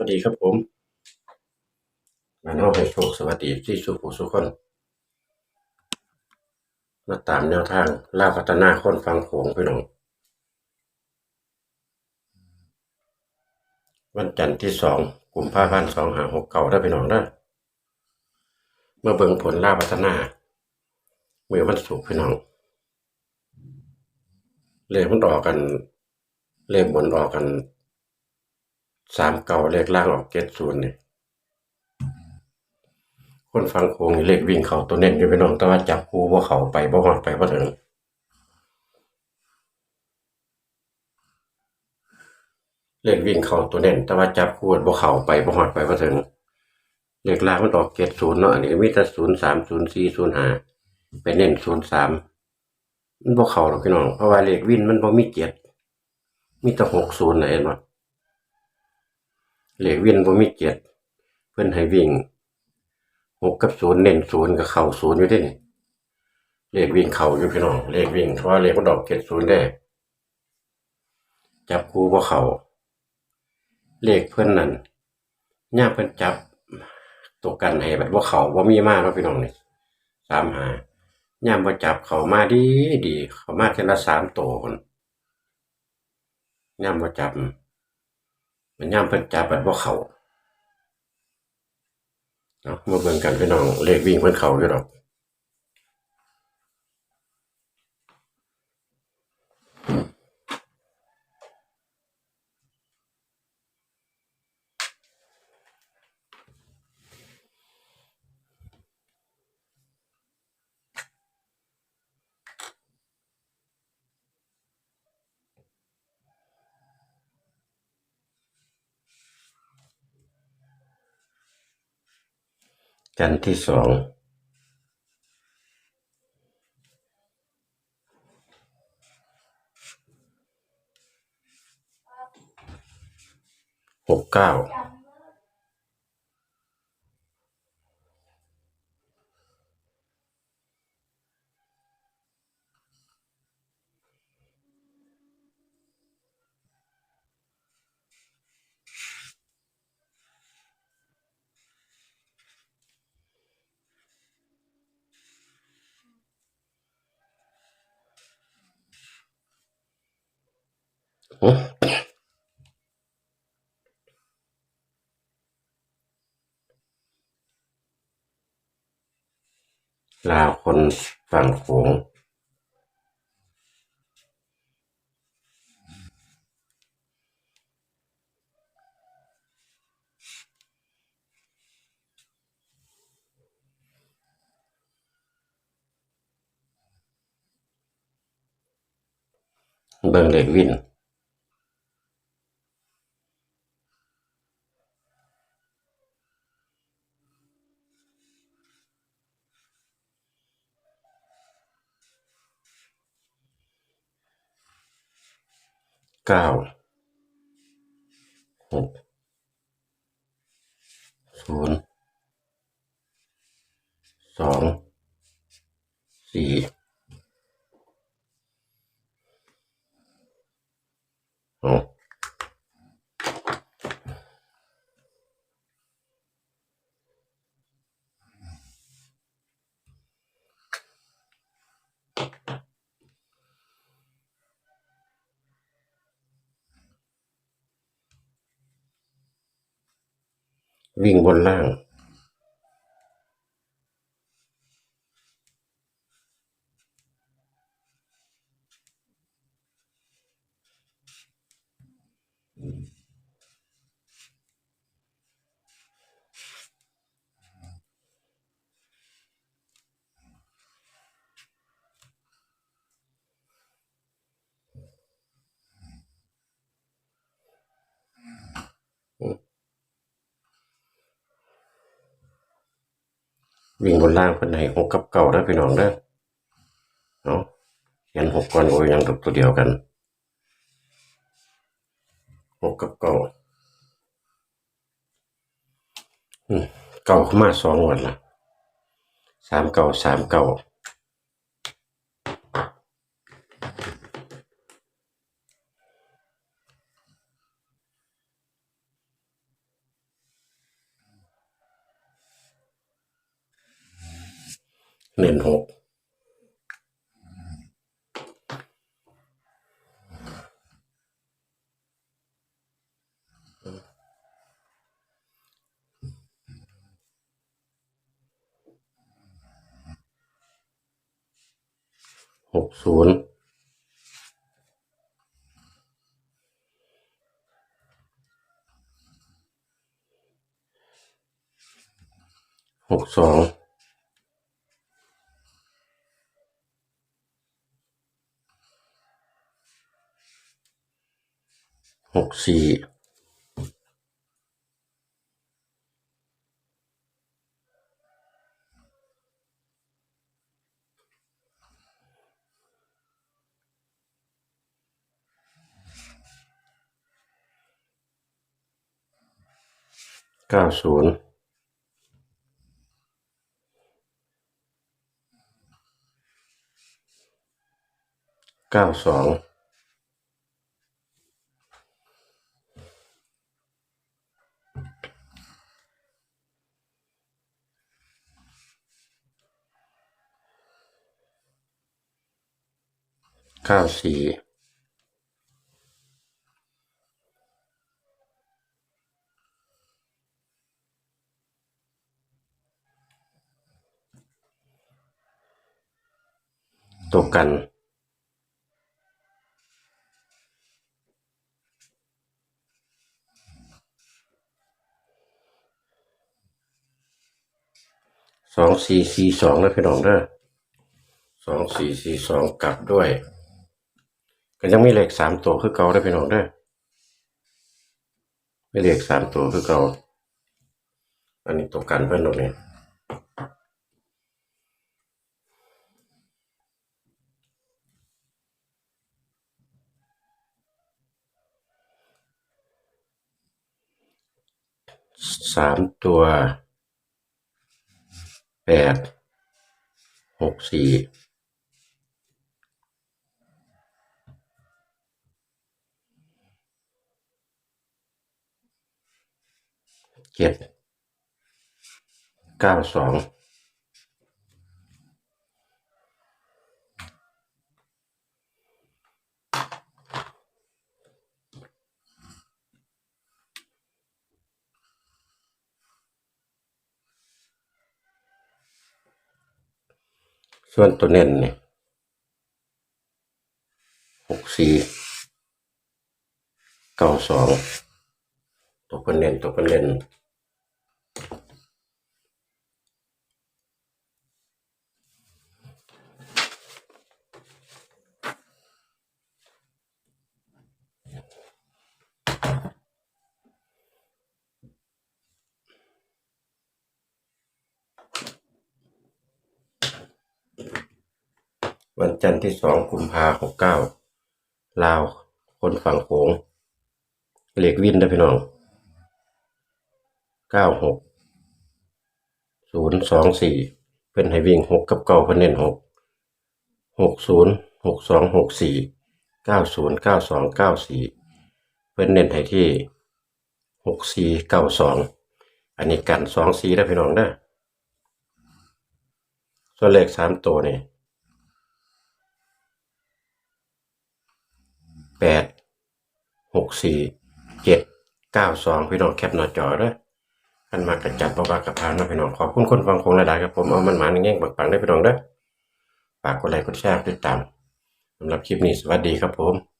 วัสดีครับผมมาน้องให้โชคสวัสดีที่สุผู้สุขคนมาตามแนวทางล่าพัฒนาคนฟังโขงพี่น้องวันจันทร์ที่สองกุมภาพันสองหาหกเก่าได้พี่น้องได้เมื่อเบิ่งผลล่าพัฒนาเมื่อวันศุกร์พี่น้องเลขมันออกกัน เลขบนออกกัน สามเก่าเลขล่างออกเจ็ดศูนย์นี่คนฟังโคงเลขวิ่งเขาตัวเน้นอยู่พี่น้องแต่ว่าจับคู่ว่าเขาไปบ่ฮอดไปบ่ถึงเลขวิ่งเข้าตัวเน้นแต่ว่าจับคู่บ่เขาไปบ่ฮอดไปบ่ถึงเลขล่างมันออกเจ็ดศูนย์เนาะอันนี้มีแต่ศูนย์สามศูนย์สี่ศูนย์ห้าไปเน้นศูนย์สามมันบ่เขาหรอกพี่น้องเพราะว่าเลขวิ่นมันบ่มีเจ็ดมีแต่หกศูนย์นะเห็นบ่ เหลขวิ่นบ่มีเจ็ดเพิ่อนให้วิ่งหกกับศูนย์เน้นศูนย์กับเข้าศูนย์อยู่เด้นี่เลขวิ่งเข้าอยู่พี่น้องเลขวิ่งเพราะว่าเลขมันออกเจ็ดศูนย์ได้จับคู่บ่เข้าเลขเพิ่อนนั่นย่าเพิ่อนจับตัวกันให้แบบว่าเขาบ่มีมากเนาะพี่น้องนี่สามหาย่ามบ่จับเขามาดีดีเขามาเทีละสามตัวคนย่ามบ่จับ มันย่ำเพิ่นจับแบบว่าเขาเนาะมาเบิ่งกันพี่น้องเลขวิ่งเพิ่นเขาอยู่ดอก จันที่สองหกเก้า ลาวคนฝั่งโขงเบิ่งเลขวิน เก้าหกศูนย์สองสี่หก วิ่งบนล่าง วิ่งบนล่างเพิ่นให้หกกับเก่าได้พี่น้องเด้อเนาะเขียนหกก่อนโอ้ยยังตกตัวเดียวกันหกกับเก่าอืมเก่าเข้ามาสองวันละสามเก่าสามเก่า เน้นหกหกศูนย์หกสอง หกสี่เก้าศูนย์เก้าสอง เก้าสี่ตัวกัน สองสี่สี่สองนะพี่น้องเด้อสองสี่สี่สองกลับด้วย ก็ยังมีเลขสามตัวคือเก่าได้พี่น้องเด้ไม่เลขสามตัวคือเก่าอันนี้ตัวกันเพื่อนตรงนี้สามตัวแปดหกสี่ เจ็ดเก้าสองส่วนตัวเน้นเนี่ยหกสี่เก้าสอง ตัวเป็นเน้นตัวเป็นเน้นวันจันทร์ที่สองกุมภาหกเก้าลาว คนฝั่งโขงเหล็กวินนะพี่น้อง เก้าหกศูนย์สองสี่เพิ่นให้วิ่งหกกับเก้าเพิ่นเน้นหกหกศูนย์หกสองหกสี่เก้าศูนย์เก้าสองเก้าสี่เพิ่นเน้นให้ที่หกสี่เก้าสองอันนี้กันสองสี่ได้พี่น้องเด้อส่วนเลขสามตัวนี่แปดหกสี่เจ็ดเก้าสองพี่น้องแคปหน้าจอเด้อ อันมากระจัดบ่ว่ากระพานนะพี่น้องขอบคุณคนฟังคงหลายๆครับผมเอามันหมาในแง่งปังๆได้พี่น้องเด้อฝากกดไลค์กดแชร์ติดตามสำหรับคลิปนี้สวัสดีครับผม